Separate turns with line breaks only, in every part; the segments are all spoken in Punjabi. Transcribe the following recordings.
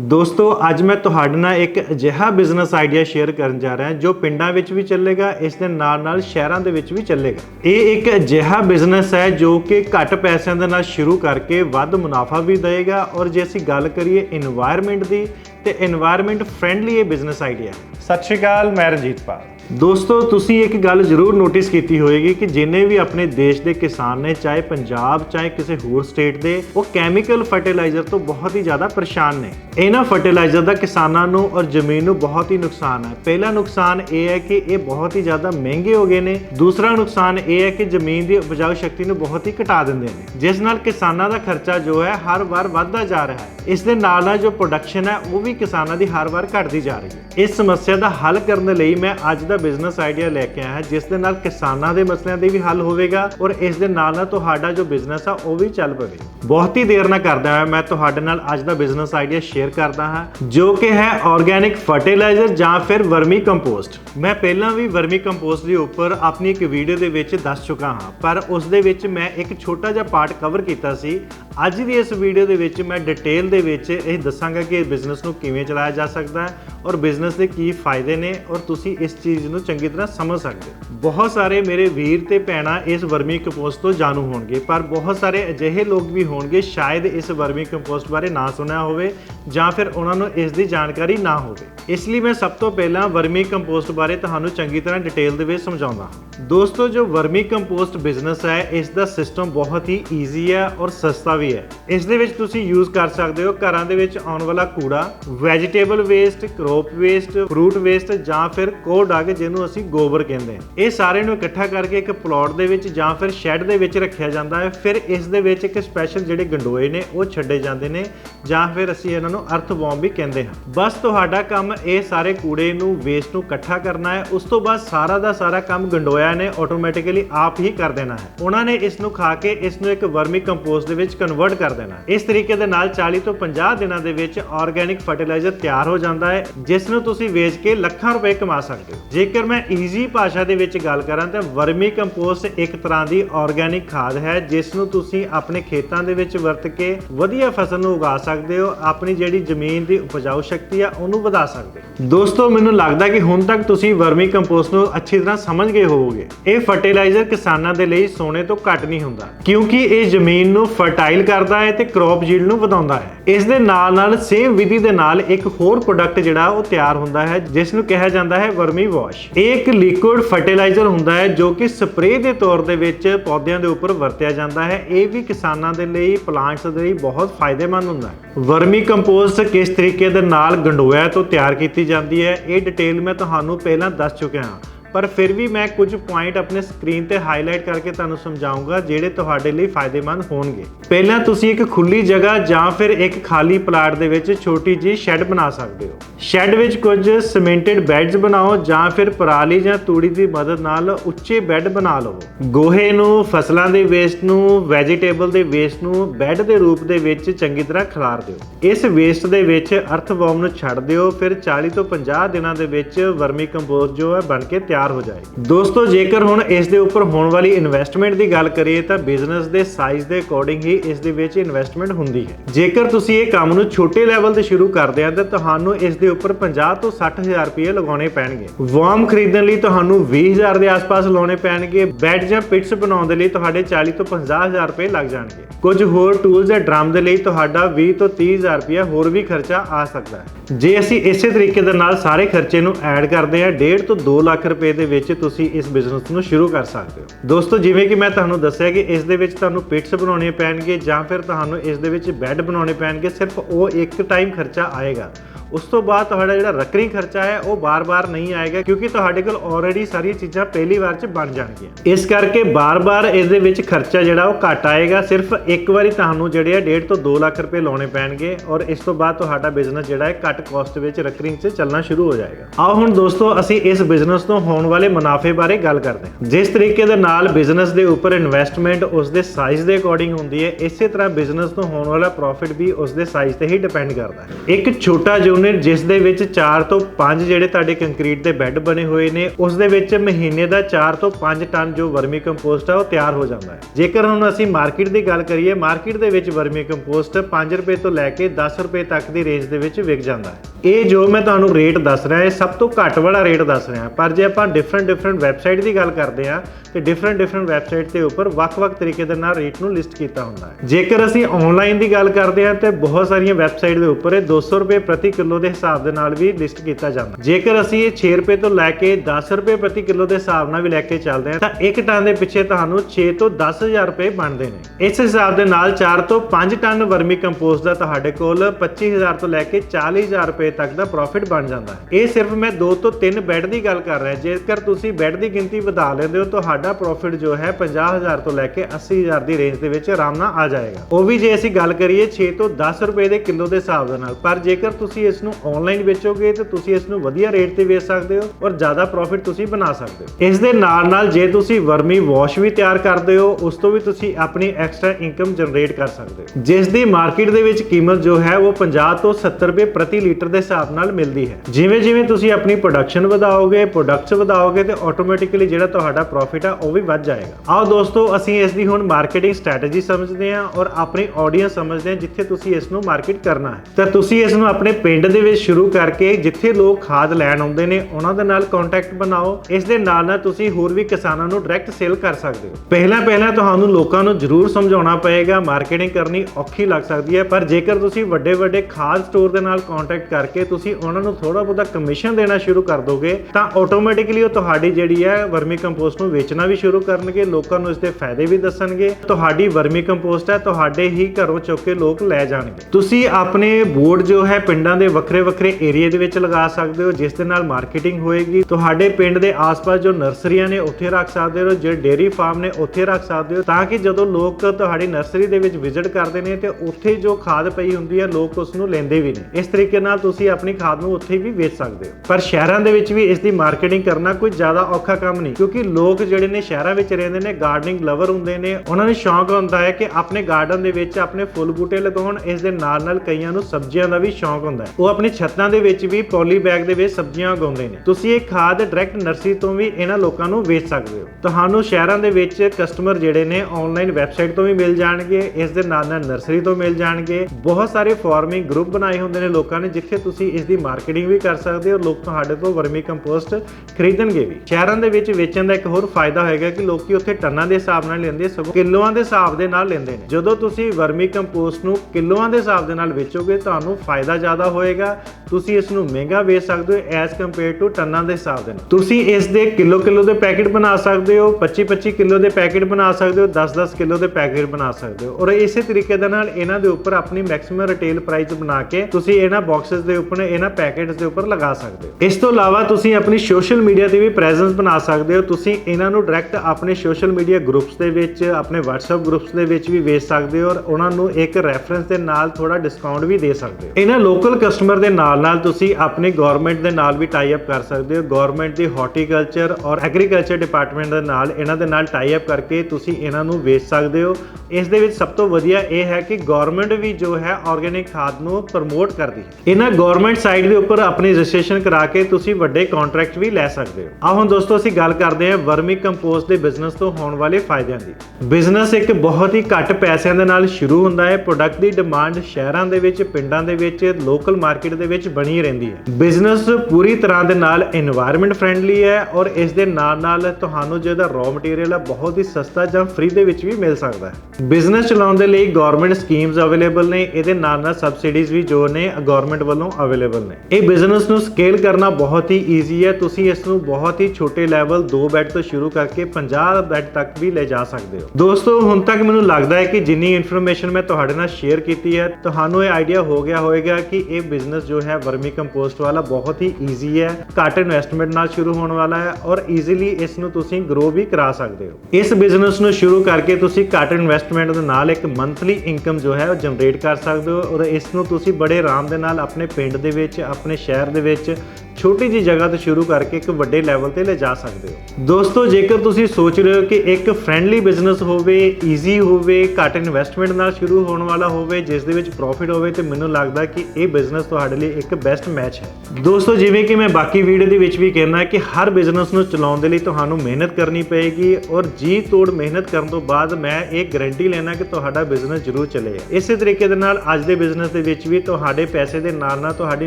ਦੋਸਤੋ, ਅੱਜ ਮੈਂ ਤੁਹਾਡੇ ਨਾਲ ਇੱਕ ਅਜਿਹਾ ਬਿਜ਼ਨਸ ਆਈਡੀਆ ਸ਼ੇਅਰ ਕਰਨ ਜਾ ਰਿਹਾ ਜੋ ਪਿੰਡਾਂ ਵਿੱਚ ਵੀ ਚੱਲੇਗਾ, ਇਸ ਦੇ ਨਾਲ ਨਾਲ ਸ਼ਹਿਰਾਂ ਦੇ ਵਿੱਚ ਵੀ ਚੱਲੇਗਾ। ਇਹ ਇੱਕ ਅਜਿਹਾ ਬਿਜ਼ਨਸ ਹੈ ਜੋ ਕਿ ਘੱਟ ਪੈਸਿਆਂ ਦੇ ਨਾਲ ਸ਼ੁਰੂ ਕਰਕੇ ਵੱਧ ਮੁਨਾਫਾ ਵੀ ਦੇਵੇਗਾ ਔਰ ਜੇ ਅਸੀਂ ਗੱਲ ਕਰੀਏ এনवायरमेंट ਦੀ, ਤੇ এনवायरमेंट ਫਰੈਂਡਲੀ ਇਹ ਬਿਜ਼ਨਸ ਆਈਡੀਆ ਸਤਿ ਸ਼੍ਰੀ ਅਕਾਲ, ਮੈਂ ਰਜੀਤ ਪਾਲ। ਦੋਸਤੋ, ਤੁਸੀਂ ਇੱਕ ਗੱਲ ਜ਼ਰੂਰ ਨੋਟਿਸ ਕੀਤੀ ਹੋਵੇਗੀ ਕਿ ਜਿੰਨੇ ਵੀ ਆਪਣੇ ਦੇਸ਼ ਦੇ ਕਿਸਾਨ ਨੇ, ਚਾਹੇ ਪੰਜਾਬ, ਚਾਹੇ ਕਿਸੇ ਹੋਰ ਸਟੇਟ ਦੇ, ਉਹ ਕੈਮੀਕਲ ਫਰਟੀਲਾਈਜ਼ਰ ਤੋਂ ਬਹੁਤ ਹੀ ਜ਼ਿਆਦਾ ਪਰੇਸ਼ਾਨ ਨੇ। ਇਹਨਾਂ ਫਰਟੀਲਾਈਜ਼ਰ ਦਾ ਕਿਸਾਨਾਂ ਨੂੰ ਔਰ ਜ਼ਮੀਨ ਨੂੰ ਬਹੁਤ ਹੀ ਨੁਕਸਾਨ ਹੈ। ਪਹਿਲਾ ਨੁਕਸਾਨ ਇਹ ਹੈ ਕਿ ਇਹ ਬਹੁਤ ਹੀ ਜ਼ਿਆਦਾ ਮਹਿੰਗੇ ਹੋ ਗਏ ਨੇ। ਦੂਸਰਾ ਨੁਕਸਾਨ ਇਹ ਹੈ ਕਿ ਜ਼ਮੀਨ ਦੀ ਉਪਜਾਊ ਸ਼ਕਤੀ ਨੂੰ ਬਹੁਤ ਹੀ ਘਟਾ ਦਿੰਦੇ ਨੇ। ਜਿਸ ਨਾਲ ਕਿਸਾਨਾਂ ਦਾ ਖਰਚਾ ਜੋ ਹੈ, ਹਰ ਵਾਰ ਵੱਧਦਾ ਜਾ ਰਿਹਾ ਹੈ। ਇਸ ਦੇ ਨਾਲ ਨਾਲ ਜੋ ਪ੍ਰੋਡਕਸ਼ਨ ਹੈ, ਉਹ ਵੀ ਕਿਸਾਨਾਂ ਦੀ ਹਰ ਵਾਰ ਘਟਦੀ ਜਾ ਰਹੀ ਹੈ। ਇਸ ਸਮੱਸਿਆ ਦਾ ਹੱਲ ਕਰਨ ਲਈ ਮੈਂ ਅੱਜ ਦਾ ਬਿਜ਼ਨਸ ਆਈਡੀਆ ਲੈ ਕੇ ਆਇਆ ਹਾਂ, ਜਿਸ ਦੇ ਨਾਲ ਕਿਸਾਨਾਂ ਦੇ ਮਸਲਿਆਂ ਦੇ ਵੀ ਹੱਲ ਹੋਵੇਗਾ ਔਰ ਇਸ ਦੇ ਨਾਲ ਨਾਲ ਤੁਹਾਡਾ ਜੋ ਬਿਜ਼ਨਸ ਆ, ਉਹ ਵੀ ਚੱਲ ਪਵੇ। ਬਹੁਤੀ ਦੇਰ ਨਾ ਕਰਦਾ ਹਾਂ ਮੈਂ ਤੁਹਾਡੇ ਨਾਲ ਅੱਜ ਦਾ ਬਿਜ਼ਨਸ ਆਈਡੀਆ ਸ਼ੇਅਰ ਕਰਦਾ ਹਾਂ, ਜੋ ਕਿ ਹੈ ਆਰਗੈਨਿਕ ਫਰਟੀਲਾਈਜ਼ਰ ਜਾਂ ਫਿਰ ਵਰਮੀ ਕੰਪੋਸਟ ਮੈਂ ਪਹਿਲਾਂ ਵੀ ਵਰਮੀ ਕੰਪੋਸਟ ਦੇ ਉੱਪਰ ਆਪਣੀ ਇੱਕ ਵੀਡੀਓ ਦੇ ਵਿੱਚ ਦੱਸ ਚੁੱਕਾ ਹਾਂ, ਪਰ ਉਸ ਦੇ ਵਿੱਚ ਮੈਂ ਇੱਕ ਛੋਟਾ ਜਿਹਾ ਪਾਰਟ ਕਵਰ ਕੀਤਾ ਸੀ। ਅੱਜ ਦੀ ਇਸ ਵੀਡੀਓ ਦੇ ਵਿੱਚ ਮੈਂ ਡਿਟੇਲ ਦੇ ਵਿੱਚ ਇਹ ਦੱਸਾਂਗਾ ਕਿ ਬਿਜ਼ਨਸ ਨੂੰ ਕਿਵੇਂ ਚਲਾਇਆ ਜਾ ਸਕਦਾ ਹੈ ਔਰ ਬਿਜ਼ਨਸ ਦੇ ਕੀ ਫਾਇਦੇ ਨੇ ਔਰ ਤੁਸੀਂ ਇਸ ਚੀਜ਼ ਨੂੰ ਚੰਗੀ ਤਰ੍ਹਾਂ ਸਮਝ ਸਕਦੇ ਹੋ। ਬਹੁਤ ਸਾਰੇ ਮੇਰੇ ਵੀਰ ਤੇ ਭੈਣਾਂ ਇਸ ਵਰਮੀ ਕੰਪੋਸਟ ਤੋਂ ਜਾਣੂ ਹੋਣਗੇ, ਪਰ ਬਹੁਤ ਸਾਰੇ ਅਜਿਹੇ ਲੋਕ ਵੀ ਹੋਣਗੇ ਸ਼ਾਇਦ ਇਸ ਵਰਮੀ ਕੰਪੋਸਟ ਬਾਰੇ ਨਾ ਸੁਣਿਆ ਹੋਵੇ ਜਾਂ ਫਿਰ ਉਹਨਾਂ ਨੂੰ ਇਸ ਦੀ ਜਾਣਕਾਰੀ ਨਾ ਹੋਵੇ। ਇਸ ਲਈ ਮੈਂ ਸਭ ਤੋਂ ਪਹਿਲਾਂ ਵਰਮੀ ਕੰਪੋਸਟ ਬਾਰੇ ਤੁਹਾਨੂੰ ਚੰਗੀ ਤਰ੍ਹਾਂ ਡਿਟੇਲ ਦੇ ਵਿੱਚ ਸਮਝਾਉਂਦਾ ਹਾਂ। ਦੋਸਤੋ, ਜੋ ਵਰਮੀ ਕੰਪੋਸਟ ਬਿਜ਼ਨਸ ਹੈ, ਇਸ ਦਾ ਸਿਸਟਮ ਬਹੁਤ ਹੀ ਈਜ਼ੀ ਹੈ ਔਰ ਸਸਤਾ ਵੀ ਹੈ। ਇਸ ਦੇ ਵਿੱਚ ਤੁਸੀਂ ਯੂਜ਼ ਕਰ ਸਕਦੇ ਹੋ ਘਰਾਂ ਦੇ ਵਿੱਚ ਆਉਣ ਵਾਲਾ ਕੂੜਾ vegetable waste crop waste fruit waste ਜਾਂ ਫਿਰ ਕੋ ਡਗ ਜਿਹਨੂੰ ਅਸੀਂ ਗੋਬਰ ਕਹਿੰਦੇ ਹਾਂ। ਇਹ ਸਾਰੇ ਨੂੰ ਇਕੱਠਾ ਕਰਕੇ ਇੱਕ ਪਲਾਟ ਦੇ ਵਿੱਚ ਜਾਂ ਫਿਰ ਸ਼ੈੱਡ ਦੇ ਵਿੱਚ ਰੱਖਿਆ ਜਾਂਦਾ ਹੈ। ਫਿਰ ਇਸ ਦੇ ਵਿੱਚ ਇੱਕ ਸਪੈਸ਼ਲ ਜਿਹੜੇ ਗੰਡੋਏ ਨੇ, ਉਹ ਛੱਡੇ ਜਾਂਦੇ ਨੇ ਜਾਂ ਫਿਰ ਅਸੀਂ ਇਹਨਾਂ ਨੂੰ ਅਰਥ ਬੌਮ ਵੀ ਕਹਿੰਦੇ ਹਾਂ। ਬਸ ਤੁਹਾਡਾ ਕੰਮ ਇਹ ਸਾਰੇ ਕੂੜੇ ਨੂੰ ਵੇਸਟ ਨੂੰ ਇਕੱਠਾ ਕਰਨਾ ਹੈ। ਉਸ ਤੋਂ ਬਾਅਦ ਸਾਰਾ ਦਾ ਸਾਰਾ ਕੰਮ ਗੰਡੋਇਆ ਨੇ ਆਟੋਮੈਟਿਕਲੀ ਆਪ ਹੀ ਕਰ ਦੇਣਾ ਹੈ। ਉਹਨਾਂ ਨੇ ਇਸ ਨੂੰ ਖਾ ਕੇ ਇਸ ਨੂੰ ਇੱਕ ਵਰਮੀ ਕੰਪੋਸਟ ਦੇ ਵਿੱਚ ਕਨਵਰਟ ਕਰ ਦੇਣਾ ਇਸ ਤਰੀਕੇ ਦੇ ਨਾਲ 40 ਤੋਂ 50 ਦਿਨਾਂ ਦੇ ਵਿੱਚ ਆਰਗੈਨਿਕ ਫਰਟੀਲਾਈਜ਼ਰ ਤਿਆਰ ਹੋ ਜਾਂਦਾ ਹੈ। ਜਿਸ ਨੂੰ ਤੁਸੀਂ ਵੇਚ ਕੇ ਲੱਖਾਂ ਰੁਪਏ ਕਮਾ ਸਕਦੇ ਹੋ। ਜੇਕਰ ਮੈਂ ਈਜ਼ੀ ਭਾਸ਼ਾ ਦੇ ਵਿੱਚ ਗੱਲ ਕਰਾਂ ਤਾਂ ਵਰਮੀ ਕੰਪੋਸਟ ਇੱਕ ਤਰ੍ਹਾਂ ਦੀ ਆਰਗੈਨਿਕ ਖਾਦ ਹੈ ਜਿਸ ਨੂੰ ਤੁਸੀਂ ਆਪਣੇ ਖੇਤਾਂ ਦੇ ਵਿੱਚ ਵਰਤ ਕੇ ਵਧੀਆ ਫਸਲ ਨੂੰ ਉਗਾ ਸਕਦੇ ਹੋ। ਆਪਣੀ ਜਿਹੜੀ ਜ਼ਮੀਨ ਦੀ ਉਪਜਾਊ ਸ਼ਕਤੀ ਆ, ਉਹਨੂੰ ਵਧਾ ਸਕਦੇ ਹੋ। ਦੋਸਤੋ, ਮੈਨੂੰ ਲੱਗਦਾ ਕਿ ਹੁਣ ਤੱਕ ਤੁਸੀਂ ਵਰਮੀ ਕੰਪੋਸਟ ਨੂੰ ਅੱਛੀ ਤਰ੍ਹਾਂ ਸਮਝ ਗਏ ਹੋਵੋਗੇ। ਇਹ ਫਰਟੀਲਾਈਜ਼ਰ ਕਿਸਾਨਾਂ ਦੇ ਲਈ ਸੋਨੇ ਤੋਂ ਘੱਟ ਨਹੀਂ ਹੁੰਦਾ, ਕਿਉਂਕਿ ਇਹ ਜ਼ਮੀਨ ਨੂੰ ਫਰਟਾਈਲ ਕਰਦਾ ਹੈ ਤੇ ਕ੍ਰੌਪ ਯੀਲਡ ਨੂੰ ਵਧਾਉਂਦਾ ਹੈ। ਇਸ ਦੇ ਨਾਲ ਨਾਲ ਸੇਮ ਵਿਧੀ ਦੇ ਨਾਲ ਇੱਕ ਹੋਰ ਪ੍ਰੋਡਕਟ ਜਿਹੜਾ ਉਹ ਤਿਆਰ ਹੁੰਦਾ ਹੈ ਜਿਸ ਨੂੰ ਕਿਹਾ ਜਾਂਦਾ ਹੈ ਵਰਮੀ ਵਾਸ਼। ਇਹ ਇੱਕ ਲਿਕੁਇਡ ਫਰਟੀਲਾਈਜ਼ਰ ਹੁੰਦਾ ਹੈ, ਜੋ ਕਿ ਸਪਰੇਅ ਦੇ ਤੌਰ ਦੇ ਵਿੱਚ ਪੌਦਿਆਂ ਦੇ ਉੱਪਰ ਵਰਤਿਆ ਜਾਂਦਾ ਹੈ। ਇਹ ਵੀ ਕਿਸਾਨਾਂ ਦੇ ਲਈ ਪਲਾਂਟਸ ਦੇ ਲਈ ਬਹੁਤ ਫਾਇਦੇਮੰਦ ਹੁੰਦਾ ਹੈ। ਵਰਮੀ ਕੰਪੋਸਟ ਕਿਸ ਤਰੀਕੇ ਦੇ ਨਾਲ ਗੰਡੋਇਆ ਤੋਂ ਤਿਆਰ ਕੀਤੀ ਜਾਂਦੀ ਹੈ, ਇਹ ਡਿਟੇਲ ਮੈਂ ਤੁਹਾਨੂੰ ਪਹਿਲਾਂ ਦੱਸ ਚੁੱਕਿਆ ਹਾਂ। ਪਰ ਫਿਰ ਵੀ ਮੈਂ ਕੁਝ ਪੁਆਇੰਟ ਆਪਣੇ ਸਕਰੀਨ ਤੇ ਹਾਈਲਾਈਟ ਕਰਕੇ ਤੁਹਾਨੂੰ ਸਮਝਾਉਂਗਾ, ਜਿਹੜੇ ਤੁਹਾਡੇ ਲਈ ਫਾਇਦੇਮੰਦ ਹੋਣਗੇ। ਪਹਿਲਾਂ ਤੁਸੀਂ ਇੱਕ ਖੁੱਲੀ ਜਗ੍ਹਾ ਜਾਂ ਫਿਰ ਇੱਕ ਖਾਲੀ ਪਲਾਟ ਦੇ ਵਿੱਚ ਛੋਟੀ ਜਿਹੀ ਸ਼ੈੱਡ ਬਣਾ ਸਕਦੇ ਹੋ। ਸ਼ੈੱਡ ਵਿੱਚ ਕੁਝ ਸਿਮੈਂਟਡ ਬੈੱਡਸ ਬਣਾਓ ਜਾਂ ਫਿਰ ਪਰਾਲੀ ਜਾਂ ਤੂੜੀ ਦੀ ਮਦਦ ਨਾਲ ਉੱਚੇ ਬੈੱਡ ਬਣਾ ਲਵੋ। ਗੋਹੇ ਨੂੰ, ਫਸਲਾਂ ਦੇ ਵੇਸਟ ਨੂੰ ਵੈਜੀਟੇਬਲ ਦੇ ਵੇਸਟ ਨੂੰ ਬੈੱਡ ਦੇ ਰੂਪ ਦੇ ਵਿੱਚ ਚੰਗੀ ਤਰ੍ਹਾਂ ਖਿਲਾਰ ਦਿਓ। ਇਸ ਵੇਸਟ ਦੇ ਵਿੱਚ ਅਰਥਵਰਮ ਨੂੰ ਛੱਡ ਦਿਓ, ਫਿਰ 40 ਤੋਂ 50 ਦਿਨਾਂ ਦੇ ਵਿੱਚ ਵਰਮੀ ਕੰਪੋਸਟ ਜੋ ਹੈ ਬਣ ਕੇ ਤਿਆਰ ਹੋ ਜਾਏ। ਦੋਸਤੋ, ਜੇਕਰ ਹੁਣ ਇਸ ਦੇ ਉੱਪਰ ਹੋਣ ਵਾਲੀ ਇਨਵੈਸਟਮੈਂਟ ਦੀ ਗੱਲ ਕਰੀਏ ਤਾਂ ਬਿਜ਼ਨਸ ਦੇ ਸਾਈਜ਼ ਦੇ ਅਕੋਰਡਿੰਗ ਹੀ ਇਸ ਦੇ ਵਿੱਚ ਇਨਵੈਸਟਮੈਂਟ ਹੁੰਦੀ ਹੈ। ਜੇਕਰ ਤੁਸੀਂ ਇਹ ਕੰਮ ਨੂੰ ਛੋਟੇ ਲੈਵਲ ਤੇ ਸ਼ੁਰੂ ਕਰਦੇ ਆ ਤਾਂ ਤੁਹਾਨੂੰ ਇਸ ਦੇ ਉੱਪਰ 50 ਤੋਂ 60000 ਰੁਪਏ ਲਗਾਉਣੇ ਪੈਣਗੇ। ਵਾਰਮ ਖਰੀਦਣ ਲਈ ਤੁਹਾਨੂੰ 20000 ਦੇ ਆਸ-ਪਾਸ ਲਾਉਣੇ ਪੈਣਗੇ। ਬੈੱਡ ਜਾਂ ਪਿਟਸ ਬਣਾਉਣ ਦੇ ਲਈ ਤੁਹਾਡੇ 40 ਤੋਂ 50000 ਰੁਪਏ ਲੱਗ ਜਾਣਗੇ। ਕੁਝ ਹੋਰ ਟੂਲਸ ਜਾਂ ਡਰਮ ਦੇ ਲਈ ਤੁਹਾਡਾ 20 ਤੋਂ 30000 ਰੁਪਏ ਹੋਰ ਵੀ ਖਰਚਾ ਆ ਸਕਦਾ ਹੈ। ਜੇ ਅਸੀਂ ਇਸੇ ਤਰੀਕੇ ਦੇ ਨਾਲ ਸਾਰੇ ਖਰਚੇ ਨੂੰ ਐਡ ਕਰਦੇ ਹਾਂ 1.5 ਤੋਂ 2 ਲੱਖ ਰੁਪਏ ਦੇ ਵਿੱਚ ਤੁਸੀਂ ਇਸ ਬਿਜ਼ਨਸ ਨੂੰ ਸ਼ੁਰੂ ਕਰ ਸਕਦੇ ਹੋ। ਦੋਸਤੋ, ਜਿਵੇਂ ਕਿ ਮੈਂ ਤੁਹਾਨੂੰ ਦੱਸਿਆ ਕਿ ਇਸ ਦੇ ਵਿੱਚ ਤੁਹਾਨੂੰ ਪਿਟਸ ਬਣਾਉਣੇ ਪੈਣਗੇ ਜਾਂ ਫਿਰ ਤੁਹਾਨੂੰ ਇਸ ਦੇ ਵਿੱਚ ਬੈੱਡ ਬਣਾਉਣੇ ਪੈਣਗੇ, ਸਿਰਫ ਉਹ ਇੱਕ ਟਾਈਮ ਖਰਚਾ ਆਏਗਾ। ਉਸ ਤੋਂ ਬਾਅਦ ਤੁਹਾਡਾ ਜਿਹੜਾ ਰਕਰਿੰਗ ਖਰਚਾ ਹੈ, ਉਹ ਬਾਰ-ਬਾਰ ਨਹੀਂ ਆਏਗਾ ਕਿਉਂਕਿ ਤੁਹਾਡੇ ਕੋਲ ਆਲਰੇਡੀ ਸਾਰੀਆਂ ਚੀਜ਼ਾਂ ਪਹਿਲੀ ਵਾਰ 'ਚ ਬਣ ਜਾਣਗੀਆਂ। ਇਸ ਕਰਕੇ ਬਾਰ-ਬਾਰ ਇਸ ਦੇ ਵਿੱਚ ਖਰਚਾ ਜਿਹੜਾ ਉਹ ਘੱਟ ਆਏਗਾ। ਸਿਰਫ ਇੱਕ ਵਾਰੀ ਤੁਹਾਨੂੰ ਜਿਹੜੇ ਆ 1.5 ਤੋਂ 2 ਲੱਖ ਰੁਪਏ ਲਾਉਣੇ ਪੈਣਗੇ ਔਰ ਇਸ ਤੋਂ ਬਾਅਦ ਤੁਹਾਡਾ ਬਿਜ਼ਨਸ ਜਿਹੜਾ ਹੈ ਘੱਟ ਕਾਸਟ ਵਿੱਚ ਰਕਰਿੰਗ 'ਚ ਚੱਲਣਾ ਸ਼ੁਰੂ ਹੋ ਜਾਏਗਾ। ਆਓ ਹੁਣ ਦੋਸਤੋ, ਅਸੀਂ ਇਸ ਬਿਜ਼ਨਸ ਤੋਂ ਹੋਣ ਵਾਲੇ ਮੁਨਾਫੇ ਬਾਰੇ ਗੱਲ ਕਰਦੇ ਹਾਂ। ਜਿਸ ਤਰੀਕੇ ਦੇ ਨਾਲ ਬਿਜ਼ਨਸ ਦੇ ਉੱਪਰ ਇਨਵੈਸਟਮੈਂਟ ਉਸ ਦੇ ਸਾਈਜ਼ ਦੇ ਅਕੋਰਡਿੰਗ ਹੁੰਦੀ ਹੈ, ਇਸੇ ਤਰ੍ਹਾਂ ਬਿਜ਼ਨਸ ਤੋਂ ਹੋਣ ਵਾਲਾ ਪ੍ਰੋਫਿਟ ਵੀ ਉਸ ਦੇ ਸਾਈਜ਼ ਤੇ ਹੀ ਡਿਪੈਂਡ ਕਰਦਾ ਹੈ। ਇੱਕ ਛੋਟਾ ਜਿਹਾ ਯੂਨਿਟ ਜਿਸ ਦੇ ਵਿੱਚ 4 ਤੋਂ 5 ਜਿਹੜੇ ਤੁਹਾਡੇ ਕੰਕਰੀਟ ਦੇ ਬੈੱਡ ਬਣੇ ਹੋਏ ਨੇ, ਉਸ ਦੇ ਵਿੱਚ ਮਹੀਨੇ ਦਾ 4 ਤੋਂ 5 ਟਨ ਜੋ ਵਰਮੀ ਕੰਪੋਸਟ ਆ, ਉਹ ਤਿਆਰ ਹੋ ਜਾਂਦਾ ਹੈ। ਜੇਕਰ ਹੁਣ ਅਸੀਂ ਮਾਰਕੀਟ ਦੀ ਗੱਲ ਕਰੀਏ ਮਾਰਕੀਟ ਦੇ ਵਿੱਚ ਵਰਮੀ ਕੰਪੋਸਟ 5 ਰੁਪਏ ਤੋਂ ਲੈ ਕੇ 10 ਰੁਪਏ ਤੱਕ ਦੀ ਰੇਂਜ ਦੇ ਵਿੱਚ ਵਿਕ ਜਾਂਦਾ ਹੈ। ਇਹ ਜੋ ਮੈਂ ਤੁਹਾਨੂੰ ਰੇਟ ਦੱਸ ਰਿਹਾ, ਇਹ ਸਭ ਤੋਂ ਘੱਟ ਵਾਲਾ ਰੇਟ ਦੱਸ ਰਿਹਾ। ਪਰ ਜੇ ਆਪਾਂ ਡਿਫਰੈਂਟ ਡਿਫਰੈਂਟ ਵੈਬਸਾਈਟ ਦੀ ਗੱਲ ਕਰਦੇ ਆ ਤੇ ਡਿਫਰੈਂਟ ਡਿਫਰੈਂਟ ਵੈਬਸਾਈਟ ਦੇ ਉੱਪਰ ਵੱਖ-ਵੱਖ ਤਰੀਕੇ ਦੇ ਨਾਲ ਰੇਟ ਨੂੰ ਲਿਸਟ ਕੀਤਾ ਹੁੰਦਾ ਹੈ। ਜੇਕਰ ਅਸੀਂ ਆਨਲਾਈਨ ਦੀ ਗੱਲ ਕਰਦੇ ਆ ਤੇ ਬਹੁਤ ਸਾਰੀਆਂ ਵੈਬਸਾਈਟ ਦੇ ਉੱਪਰ ਇਹ 200 ਰੁਪਏ ਪ੍ਰਤੀ ਕਿਲੋ ਕਿਲੋ ਦੇ ਹਿਸਾਬ ਦੇ ਨਾਲ ਵੀ ਲਿਸਟ ਕੀਤਾ ਜਾਂਦਾ। ਜੇਕਰ ਅਸੀਂ ਇਹ 6 ਰੁਪਏ ਤੋਂ ਲੈ ਕੇ 10 ਰੁਪਏ ਪ੍ਰਤੀ ਕਿਲੋ ਦੇ ਹਿਸਾਬ ਨਾਲ ਵੀ ਲੈ ਕੇ ਚੱਲਦੇ ਆ ਤਾਂ ਇੱਕ ਟਨ ਦੇ ਪਿੱਛੇ ਤੁਹਾਨੂੰ 6 ਤੋਂ 10000 ਰੁਪਏ ਬਣਦੇ ਨੇ। ਇਸ ਹਿਸਾਬ ਦੇ ਨਾਲ 4 ਤੋਂ 5 ਟਨ ਵਰਮੀ ਕੰਪੋਸਟ ਦਾ ਤੁਹਾਡੇ ਕੋਲ 25000 ਤੋਂ ਲੈ ਕੇ 40000 ਰੁਪਏ ਤੱਕ ਦਾ ਪ੍ਰੋਫਿਟ ਬਣ ਜਾਂਦਾ ਹੈ। ਇਹ ਸਿਰਫ ਮੈਂ 2 ਤੋਂ 3 ਬੈੱਡ ਦੀ ਗੱਲ ਕਰ ਰਿਹਾ। ਜੇਕਰ ਤੁਸੀਂ ਬੈੱਡ ਦੀ ਗਿਣਤੀ ਵਧਾ ਲੈਂਦੇ ਹੋ, ਤੁਹਾਡਾ ਪ੍ਰੋਫਿਟ ਜੋ ਹੈ 50000 ਤੋਂ ਲੈ ਕੇ 80000 ਦੀ ਰੇਂਜ ਦੇ ਵਿੱਚ ਆਰਾਮ ਨਾਲ ਆ ਜਾਏਗਾ। ਉਹ ਵੀ ਜੇ ਅਸੀਂ ਗੱਲ ਕਰੀਏ 6 ਤੋਂ 10 ਰੁਪਏ ਦੇ ਕਿਲੋ ਦੇ ਹਿਸਾਬ ਦੇ ਨਾਲ, ਪਰ ਜੇਕਰ ਤੁਸੀਂ ਇਸ ਨੂੰ ਆਨਲਾਈਨ ਵੇਚੋਗੇ ਤਾਂ ਤੁਸੀਂ ਇਸ ਨੂੰ ਵਧੀਆ ਰੇਟ ਤੇ ਵੇਚ ਸਕਦੇ ਹੋ ਔਰ ਜ਼ਿਆਦਾ ਪ੍ਰੋਫਿਟ ਤੁਸੀਂ ਬਣਾ ਸਕਦੇ ਹੋ। ਇਸ ਦੇ ਨਾਲ ਨਾਲ ਜੇ ਤੁਸੀਂ ਵਰਮੀ ਵਾਸ਼ ਵੀ ਤਿਆਰ ਕਰਦੇ ਹੋ, ਉਸ ਤੋਂ ਵੀ ਤੁਸੀਂ ਆਪਣੀ ਐਕਸਟਰਾ ਇਨਕਮ ਜਨਰੇਟ ਕਰ ਸਕਦੇ ਹੋ। ਜਿਸ ਦੀ ਮਾਰਕੀਟ ਦੇ ਵਿੱਚ ਕੀਮਤ ਜੋ ਹੈ, ਉਹ 50 ਤੋਂ 70 ਰੁਪਏ ਪ੍ਰਤੀ ਲੀਟਰ ਦੇ ਹਿਸਾਬ ਨਾਲ ਮਿਲਦੀ ਹੈ। ਜਿਵੇਂ ਜਿਵੇਂ ਤੁਸੀਂ ਆਪਣੀ ਪ੍ਰੋਡਕਸ਼ਨ ਵਧਾਓਗੇ ਪ੍ਰੋਡਕਟਸ ਵਧਾਓਗੇ ਤੇ ਆਟੋਮੈਟਿਕਲੀ ਜਿਹੜਾ ਤੁਹਾਡਾ ਪ੍ਰੋਫਿਟ ਆ, ਉਹ ਵੀ ਵੱਧ ਜਾਏਗਾ। ਆਓ ਦੋਸਤੋ, ਅਸੀਂ ਇਸ ਦੀ ਹੁਣ ਮਾਰਕੀਟਿੰਗ ਸਟ੍ਰੈਟਜੀ ਸਮਝਦੇ ਹਾਂ ਔਰ ਆਪਣੀ ਆਡੀਅנס ਸਮਝਦੇ ਹਾਂ ਜਿੱਥੇ ਤੁਸੀਂ ਇਸ ਨੂੰ ਮਾਰਕੀਟ ਕਰਨਾ ਹੈ। ਤਾਂ ਤੁਸੀਂ ਇਸ ਨੂੰ ਆਪਣੇ ਪਿੰਡ ਦੇ ਵਿੱਚ ਸ਼ੁਰੂ ਕਰਕੇ ਜਿੱਥੇ ਲੋਕ ਖਾਦ ਲੈਣ ਆਉਂਦੇ ਨੇ, ਉਹਨਾਂ ਦੇ ਨਾਲ ਕੰਟੈਕਟ ਬਣਾਓ। ਇਸ ਦੇ ਨਾਲ ਨਾਲ ਤੁਸੀਂ ਹੋਰ ਵੀ ਕਿਸਾਨਾਂ ਨੂੰ ਡਾਇਰੈਕਟ ਸੇਲ ਕਰ ਸਕਦੇ ਹੋ। ਪਹਿਲਾਂ ਪਹਿਲਾਂ ਤੁਹਾਨੂੰ ਲੋਕਾਂ ਨੂੰ ਜ਼ਰੂਰ ਸਮਝਾਉਣਾ ਪਏਗਾ ਮਾਰਕੀਟਿੰਗ ਕਰਨੀ ਔਖੀ ਲੱਗ ਸਕਦੀ ਹੈ, ਪਰ ਜੇਕਰ ਤੁਸੀਂ ਵੱਡੇ ਵੱਡੇ ਖਾਦ ਸਟੋਰ ਦੇ ਨਾਲ ਕੰਟੈਕਟ ਕਰਕੇ ਤੁਸੀਂ ਉਹਨਾਂ ਨੂੰ ਥੋੜਾ ਬਹੁਤਾ ਕਮਿਸ਼ਨ ਦੇਣਾ ਸ਼ੁਰੂ ਕਰ ਦੋਗੇ, ਤਾਂ ਆਟੋਮੈਟਿਕਲੀ ਉਹ ਤੁਹਾਡੀ ਜਿਹੜੀ ਹੈ ਵਰਮੀ ਕੰਪੋਸਟ ਨੂੰ ਵੇਚਣਾ ਵੀ ਸ਼ੁਰੂ ਕਰਨਗੇ, ਲੋਕਾਂ ਨੂੰ ਇਸ ਦੇ ਫਾਇਦੇ ਵੀ ਦੱਸਣਗੇ। ਤੁਹਾਡੀ ਵਰਮੀ ਕੰਪੋਸਟ ਹੈ, ਤੁਹਾਡੇ ਹੀ ਘਰੋਂ ਚੁੱਕ ਕੇ ਲੋਕ ਲੈ ਜਾਣਗੇ। ਤੁਸੀਂ ਆਪਣੇ ਬੋਰਡ ਜੋ ਹੈ ਪਿੰਡਾਂ ਦੇ ਵੱਖਰੇ ਵੱਖਰੇ ਏਰੀਆ ਦੇ ਵਿੱਚ ਲਗਾ ਸਕਦੇ ਹੋ, ਜਿਸ ਦੇ ਨਾਲ ਮਾਰਕੀਟਿੰਗ ਹੋਏਗੀ। ਤੁਹਾਡੇ ਪਿੰਡ ਦੇ ਆਸ-ਪਾਸ ਜੋ ਨਰਸਰੀਆਂ ਨੇ, ਉੱਥੇ ਰੱਖ ਸਕਦੇ ਹੋ ਜਿਹੜੇ ਡੇਅਰੀ ਫਾਰਮ ਨੇ, ਉੱਥੇ ਰੱਖ ਸਕਦੇ ਹੋ, ਤਾਂ ਕਿ ਜਦੋਂ ਲੋਕ ਤੁਹਾਡੀ ਨਰਸਰੀ ਦੇ ਵਿੱਚ ਵਿਜ਼ਿਟ ਕਰਦੇ ਨੇ, ਤੇ ਉੱਥੇ ਜੋ ਖਾਦ ਪਈ ਹੁੰਦੀ ਹੈ, ਲੋਕ ਉਸ ਨੂੰ ਲੈਂਦੇ ਵੀ ਨੇ। ਇਸ ਤਰੀਕੇ ਨਾਲ ਤੁਸੀਂ ਆਪਣੀ ਖਾਦ ਨੂੰ ਉੱਥੇ ਵੀ ਵੇਚ ਸਕਦੇ ਹੋ। ਪਰ ਸ਼ਹਿਰਾਂ ਦੇ ਵਿੱਚ ਵੀ ਇਸ ਦੀ ਮਾਰਕੀਟਿੰਗ ਕਰਨਾ ਕੋਈ ਜ਼ਿਆਦਾ ਔਖਾ ਕੰਮ ਨਹੀਂ, ਕਿਉਂਕਿ ਲੋਕ ਜਿਹੜੇ ਨੇ ਸ਼ਹਿਰਾਂ ਵਿੱਚ ਰਹਿੰਦੇ ਨੇ, ਗਾਰਡਨਿੰਗ ਲਵਰ ਹੁੰਦੇ ਨੇ, ਉਹਨਾਂ ਨੂੰ ਸ਼ੌਂਕ ਹੁੰਦਾ ਹੈ ਕਿ ਆਪਣੇ ਗਾਰਡਨ ਦੇ ਵਿੱਚ ਆਪਣੇ ਫੁੱਲ ਬੂਟੇ ਲਗਾਉਣ, ਇਸ ਦੇ ਨਾਲ ਨਾਲ ਕਈਆਂ ਨੂੰ ਸਬਜ਼ੀਆਂ ਦਾ ਵੀ ਸ਼ੌਂਕ ਹੁੰਦਾ ਹੈ। ਉਹ ਆਪਣੀ ਛੱਤਾਂ ਦੇ ਵਿੱਚ ਵੀ ਪੋਲੀ ਬੈਗ ਦੇ ਵਿੱਚ ਸਬਜ਼ੀਆਂ ਉਗਾਉਂਦੇ ਨੇ। ਤੁਸੀਂ ਇਹ ਖਾਦ ਡਾਇਰੈਕਟ ਨਰਸਰੀ ਤੋਂ ਵੀ ਇਹਨਾਂ ਲੋਕਾਂ ਨੂੰ ਵੇਚ ਸਕਦੇ ਹੋ। ਤੁਹਾਨੂੰ ਸ਼ਹਿਰਾਂ ਦੇ ਵਿੱਚ ਕਸਟਮਰ ਜਿਹੜੇ ਨੇ ਆਨਲਾਈਨ ਵੈਬਸਾਈਟ ਤੋਂ ਵੀ ਮਿਲ ਜਾਣਗੇ, ਇਸ ਦੇ ਨਾਲ ਨਾਲ ਨਰਸਰੀ ਤੋਂ ਮਿਲ ਜਾਣਗੇ। ਬਹੁਤ ਸਾਰੇ ਫਾਰਮਿੰਗ ਗਰੁੱਪ ਬਣਾਏ ਹੁੰਦੇ ਨੇ ਲੋਕਾਂ ਨੇ, ਜਿੱਥੇ ਤੁਸੀਂ ਇਸ ਦੀ ਮਾਰਕੀਟਿੰਗ ਵੀ ਕਰ ਸਕਦੇ ਹੋ, ਲੋਕ ਤੁਹਾਡੇ ਤੋਂ ਵਰਮੀ ਕੰਪੋਸਟ ਖਰੀਦਣਗੇ ਵੀ। ਸ਼ਹਿਰਾਂ ਦੇ ਵਿੱਚ ਵੇਚਣ ਦਾ ਇੱਕ ਹੋਰ ਫਾਇਦਾ ਹੋਏਗਾ ਕਿ ਲੋਕੀ ਉੱਥੇ ਟਨਾਂ ਦੇ ਹਿਸਾਬ ਨਾਲ ਲੈਂਦੇ, ਸਗੋਂ ਕਿਲੋਆਂ ਦੇ ਹਿਸਾਬ ਦੇ ਨਾਲ ਲੈਂਦੇ ਨੇ। ਜਦੋਂ ਤੁਸੀਂ ਵਰਮੀ ਕੰਪੋਸਟ ਨੂੰ ਕਿਲੋਆਂ ਦੇ ਹਿਸਾਬ ਦੇ ਨਾਲ ਵੇਚੋਗੇ, ਤੁਹਾਨੂੰ ਫਾਇਦਾ ਜ਼ਿਆਦਾ ਹੋਏਗਾ, ਤੁਸੀਂ ਇਸ ਨੂੰ ਮਹਿੰਗਾ ਵੇਚ ਸਕਦੇ ਹੋ ਐਸ ਕੰਪੇਅਰ ਟੂ ਟਨਾਂ ਦੇ ਹਿਸਾਬ ਦੇ ਨਾਲ। ਤੁਸੀਂ ਇਸ ਦੇ ਕਿਲੋ ਕਿਲੋ ਦੇ ਪੈਕੇਟ ਬਣਾ ਸਕਦੇ ਹੋ 25 25 ਕਿਲੋ ਦੇ ਪੈਕੇਟ ਬਣਾ ਸਕਦੇ ਹੋ 10 10 ਕਿਲੋ ਦੇ ਪੈਕੇਟ ਬਣਾ ਸਕਦੇ ਹੋ। ਔਰ ਇਸੇ ਤਰੀਕੇ ਦੇ ਨਾਲ ਇਹਨਾਂ ਦੇ ਉੱਪਰ ਆਪਣੀ ਮੈਕਸਿਮਮ ਰਿਟੇਲ ਪ੍ਰਾਈਸ ਬਣਾ ਕੇ ਤੁਸੀਂ ਇਹਨਾਂ ਬਾਕਸਸ ਦੇ ਉੱਪਰ, ਇਹਨਾਂ ਪੈਕੇਟਸ ਦੇ ਉੱਪਰ ਲਗਾ ਸਕਦੇ ਹੋ। ਇਸ ਤੋਂ ਇਲਾਵਾ ਤੁਸੀਂ ਆਪਣੀ ਸੋਸ਼ਲ ਮੀਡੀਆ ਤੇ ਵੀ ਪ੍ਰੈਜ਼ੈਂਸ ਬਣਾ ਸਕਦੇ ਹੋ। ਤੁਸੀਂ ਇਹਨਾਂ ਨੂੰ ਡਾਇਰੈਕਟ ਆਪਣੇ ਸੋਸ਼ਲ ਮੀਡੀਆ ਗਰੁੱਪਸ ਦੇ ਵਿੱਚ, ਆਪਣੇ WhatsApp ਗਰੁੱਪਸ ਦੇ ਵਿੱਚ ਵੀ ਵੇਚ ਸਕਦੇ ਹੋ। ਔਰ ਉਹਨਾਂ ਨੂੰ ਇੱਕ ਰੈਫਰੈਂਸ ਦੇ ਨਾਲ ਥੋੜਾ ਡਿਸਕਾਊਂਟ ਵੀ ਦੇ ਸਕਦੇ ਹੋ। ਇਹਨਾਂ ਲੋਕਲ ਕਸਟਮਰ ਦੇ ਨਾਲ ਨਾਲ ਤੁਸੀਂ ਆਪਣੀ ਗਵਰਨਮੈਂਟ ਦੇ ਨਾਲ ਵੀ ਟਾਈ ਅਪ ਕਰ ਸਕਦੇ ਹੋ। ਗਵਰਨਮੈਂਟ ਦੀ ਹਾਰਟੀਕਲਚਰ ਔਰ ਐਗਰੀਕਲਚਰ ਡਿਪਾਰਟਮੈਂਟ ਦੇ ਨਾਲ, ਇਹਨਾਂ ਦੇ ਨਾਲ ਟਾਈ ਅਪ ਕਰਕੇ ਤੁਸੀਂ ਇਹਨਾਂ ਨੂੰ ਵੇਚ ਸਕਦੇ ਹੋ। ਇਸ ਦੇ ਵਿੱਚ ਸਭ ਤੋਂ ਵਧੀਆ ਇਹ ਹੈ ਕਿ ਗਵਰਨਮੈਂਟ ਵੀ ਜੋ ਹੈ ਆਰਗੇਨਿਕ ਖਾਦ ਨੂੰ ਪ੍ਰਮੋਟ ਕਰਦੀ ਹੈ। ਇਹਨਾਂ ਗਵਰਨਮੈਂਟ ਸਾਈਟ ਦੇ ਉੱਪਰ ਆਪਣੀ ਰਜਿਸਟ੍ਰੇਸ਼ਨ ਕਰਾ ਕੇ ਤੁਸੀਂ ਵੱਡੇ ਕੰਟਰੈਕਟ ਵੀ ਲੈ ਸਕਦੇ ਹੋ। ਆਹ ਹੁਣ ਦੋਸਤੋ ਅਸੀਂ ਗੱਲ ਕਰਦੇ ਹਾਂ ਵਰਮੀ ਕੰਪੋਸਟ ਦੇ ਬਿਜ਼ਨਸ ਤੋਂ ਹੋਣ ਵਾਲੇ ਫਾਇਦਿਆਂ ਦੀ। ਬਿਜ਼ਨਸ ਇੱਕ ਬਹੁਤ ਹੀ ਘੱਟ ਪੈਸਿਆਂ ਦੇ ਨਾਲ ਸ਼ੁਰੂ ਹੁੰਦਾ ਹੈ। ਪ੍ਰੋਡਕਟ ਦੀ ਡਿਮਾਂਡ ਸ਼ਹਿਰਾਂ ਦੇ ਵਿੱਚ, ਪਿੰਡਾਂ ਦੇ ਵਿੱਚ ਲੋਕਲ ਮਾਰਕੀਟ ਦੇ ਵਿੱਚ ਬਣੀ ਰਹਿੰਦੀ ਹੈ। ਬਿਜ਼ਨਸ ਪੂਰੀ ਤਰ੍ਹਾਂ ਦੇ ਨਾਲ এনवायरमेंट ਫ੍ਰੈਂਡਲੀ ਹੈ ਔਰ ਇਸ ਦੇ ਨਾਲ ਨਾਲ ਤੁਹਾਨੂੰ ਜਿਹਦਾ ਰॉ ਮਟੀਰੀਅਲ ਹੈ ਬਹੁਤ ਹੀ ਸਸਤਾ ਜਾਂ ਫ੍ਰੀ ਦੇ ਵਿੱਚ ਵੀ ਮਿਲ ਸਕਦਾ ਹੈ। ਬਿਜ਼ਨਸ ਚਲਾਉਣ ਦੇ ਲਈ ਗਵਰਨਮੈਂਟ ਸਕੀਮਸ ਅਵੇਲੇਬਲ ਨੇ, ਇਹਦੇ ਨਾਲ ਨਾਲ ਸਬਸਿਡੀਜ਼ ਵੀ ਜੋ ਨੇ ਗਵਰਨਮੈਂਟ ਵੱਲੋਂ ਅਵੇਲੇਬਲ ਨੇ। ਇਹ ਬਿਜ਼ਨਸ ਨੂੰ ਸਕੇਲ ਕਰਨਾ ਬਹੁਤ ਹੀ ਈਜ਼ੀ ਹੈ। ਤੁਸੀਂ ਇਸ ਨੂੰ ਬਹੁਤ ਹੀ ਛੋਟੇ ਲੈਵਲ 2 ਬੈਡ ਤੋਂ ਸ਼ੁਰੂ ਕਰਕੇ 50 ਬੈਡ ਤੱਕ ਵੀ ਲੈ ਜਾ ਸਕਦੇ ਹੋ। ਦੋਸਤੋ, ਹੁਣ ਤੱਕ ਮੈਨੂੰ ਲੱਗਦਾ ਹੈ ਕਿ ਜਿੰਨੀ ਇਨਫੋਰਮੇਸ਼ਨ ਮੈਂ ਤੁਹਾਡੇ ਨਾਲ ਸ਼ੇਅਰ ਕੀਤੀ ਹੈ, ਤੁਹਾਨੂੰ ਇਹ ਆਈਡੀਆ ਹੋ ਗਿਆ ਹੋਵੇਗਾ ਕਿ ਇਹ ਬਿਜ਼ਨਸ ਜੋ ਹੈ ਵਰਮੀ ਕੰਪੋਸਟ ਵਾਲਾ ਬਹੁਤ ਹੀ ਈਜ਼ੀ ਹੈ, ਘੱਟ ਇਨਵੈਸਟਮੈਂਟ ਨਾਲ ਸ਼ੁਰੂ ਹੋਣ ਵਾਲਾ ਹੈ ਔਰ ਈਜ਼ੀਲੀ ਇਸ ਨੂੰ ਤੁਸੀਂ ਗਰੋ ਵੀ ਕਰਾ ਸਕਦੇ ਹੋ। ਇਸ ਬਿਜ਼ਨਸ ਨੂੰ ਸ਼ੁਰੂ ਕਰਕੇ ਤੁਸੀਂ ਘੱਟ ਇਨਵੈਸਟਮੈਂਟ ਦੇ ਨਾਲ ਇੱਕ ਮੰਥਲੀ ਇਨਕਮ ਜੋ ਹੈ ਉਹ ਜਨਰੇਟ ਕਰ ਸਕਦੇ ਹੋ ਔਰ ਇਸ ਨੂੰ ਤੁਸੀਂ ਬੜੇ ਆਰਾਮ ਦੇ ਨਾਲ ਆਪਣੇ ਪਿੰਡ ਦੇ ਵਿੱਚ, ਆਪਣੇ ਸ਼ਹਿਰ ਦੇ ਵਿੱਚ ਛੋਟੀ ਜੀ ਜਗ੍ਹਾ ਤੋਂ ਸ਼ੁਰੂ ਕਰਕੇ ਇੱਕ ਵੱਡੇ ਲੈਵਲ ਤੇ ਲੈ ਜਾ ਸਕਦੇ ਹੋ। ਦੋਸਤੋ, ਜੇਕਰ ਤੁਸੀਂ ਸੋਚ ਰਹੇ ਹੋ ਕਿ ਇੱਕ ਫ੍ਰੈਂਡਲੀ ਬਿਜ਼ਨਸ ਹੋਵੇ ਈਜ਼ੀ ਹੋਵੇ, ਘੱਟ ਇਨਵੈਸਟਮੈਂਟ ਨਾਲ ਸ਼ੁਰੂ ਹੋਣ ਵਾਲਾ ਹੋਵੇ, ਜਿਸ ਦੇ ਵਿੱਚ ਪ੍ਰੋਫਿਟ ਹੋਵੇ, ਤੇ ਮੈਨੂੰ ਲੱਗਦਾ ਕਿ ਇਹ ਬਿਜ਼ਨਸ ਤੁਹਾਡੇ ਲਈ ਇੱਕ ਬੈਸਟ ਮੈਚ ਹੈ। ਦੋਸਤੋ, ਜਿਵੇਂ ਕਿ ਮੈਂ ਬਾਕੀ ਵੀਡੀਓ ਦੇ ਵਿੱਚ ਵੀ ਕਹਿੰਦਾ ਕਿ ਹਰ ਬਿਜ਼ਨਸ ਨੂੰ ਚਲਾਉਣ ਦੇ ਲਈ ਤੁਹਾਨੂੰ ਮਿਹਨਤ ਕਰਨੀ ਪਏਗੀ ਔਰ ਜੀ ਤੋੜ ਮਿਹਨਤ ਕਰਨ ਤੋਂ ਬਾਅਦ ਮੈਂ ਇਹ ਗਾਰੰਟੀ ਲੈਣਾ ਕਿ ਤੁਹਾਡਾ ਬਿਜ਼ਨਸ ਜ਼ਰੂਰ ਚੱਲੇਗਾ ਇਸੇ ਤਰੀਕੇ ਦੇ ਨਾਲ ਅੱਜ ਦੇ ਬਿਜ਼ਨਸ ਦੇ ਵਿੱਚ ਵੀ ਤੁਹਾਡੇ ਪੈਸੇ ਦੇ ਨਾਲ ਨਾਲ ਤੁਹਾਡੀ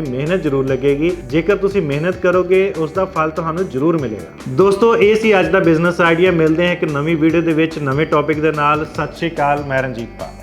ਮਿਹਨਤ ਜ਼ਰੂਰ ਲੱਗੇਗੀ। ਜੇਕਰ ਤੁਸੀਂ ਮਿਹਨਤ ਕਰੋਗੇ ਉਸ ਦਾ ਫਲ ਤੁਹਾਨੂੰ ਜ਼ਰੂਰ ਮਿਲੇਗਾ। ਦੋਸਤੋ, ਇਹ ਸੀ ਅੱਜ ਦਾ ਬਿਜ਼ਨਸ ਆਈਡੀਆ ਮਿਲਦੇ ਹਾਂ ਇੱਕ ਨਵੀਂ ਵੀਡੀਓ ਦੇ ਵਿੱਚ, ਨਵੇਂ ਟੌਪਿਕ ਦੇ ਨਾਲ। ਸਤਿ ਸ਼੍ਰੀ ਅਕਾਲ, ਮੈਂ ਰਣਜੀਤ ਪਾਲ।